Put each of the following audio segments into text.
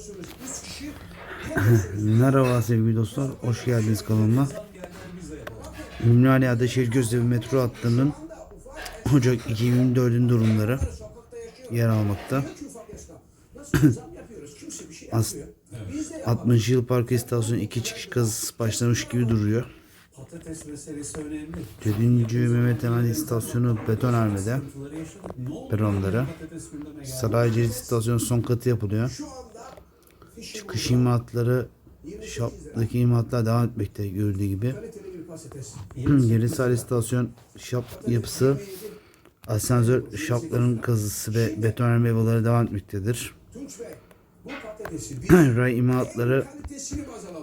Merhaba sevgili dostlar, hoş geldiniz kanalıma. Ümraniye Ateşehir Göztepe metro hattının Ocak 2024'ün durumları yer almakta. As 60 yıl park istasyonu iki çıkış kazısı başlamış gibi duruyor. Patates meselesi. 4. Mehmet Emen istasyonu. Patates gündeme geldi. Saraycı istasyonu son katı yapılıyor. Çıkış imatları Şap'taki imatlar devam etmekte gördüğü gibi. Yeni Sarı istasyon şap yapısı asansör şapların kazısı ve betonarme evaları devam etmektedir. Ray imatları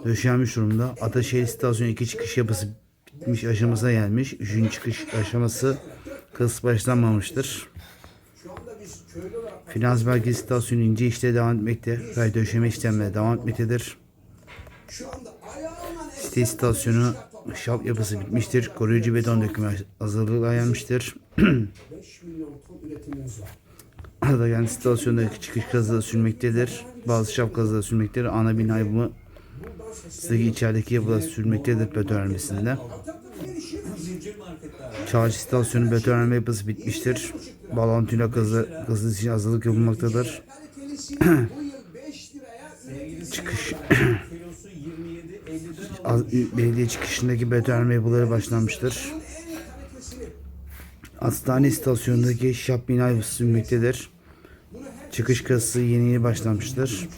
döşenmiş durumda. Ataşehir istasyonu iki çıkış yapısı bitmiş aşamasına gelmiş. Üçüncü çıkış aşaması kazısı başlanmamıştır. Finans Merkezi istasyonu ince işleri devam etmekte. Ray döşeme işlemleri devam etmektedir. Site istasyonu şap yapısı bitmiştir. Koruyucu beton dökümü hazırlığa gelmiştir. Adagen istasyondaki çıkış kazığı sürmektedir. Bazı şap kazığı sürmektedir. Ana bina yapımı sitedeki içerideki yapılar sürmektedir betonarmesinde. Çarşı istasyonu betonarme yapısı bitmiştir. Bağlantıyla kazı, kazı için hazırlık yapılmaktadır. Çıkış Kilosu 27 50'den Az- belediye çıkışındaki betonarme yapıları başlanmıştır. Hastane istasyonundaki şap bina sürmektedir. Çıkış kasası yeni yeni başlamıştır.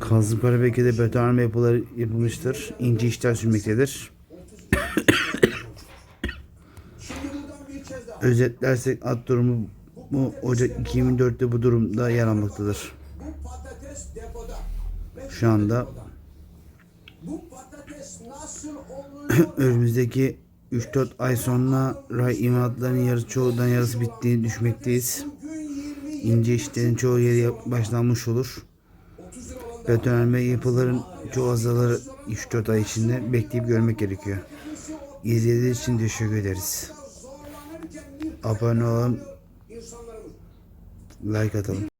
Kazım Karabekir'de betonarme yapıları yapılmıştır. İnce işler sürmektedir. Özetlersek at durumu bu Ocak 2024'te bu durumda yer almaktadır. Şu anda önümüzdeki 3-4 ay sonra ray imalatlarının yarısı çoğundan yarısı bittiğini düşmekteyiz. Gün 20 İnce işlerin çoğu yeri başlanmış olur. Betonarme yapıların çoğu azaları 3-4 ay içinde bekleyip görmek gerekiyor. İzlediğiniz için teşekkür ederiz. Abone insanlarımız like atalım.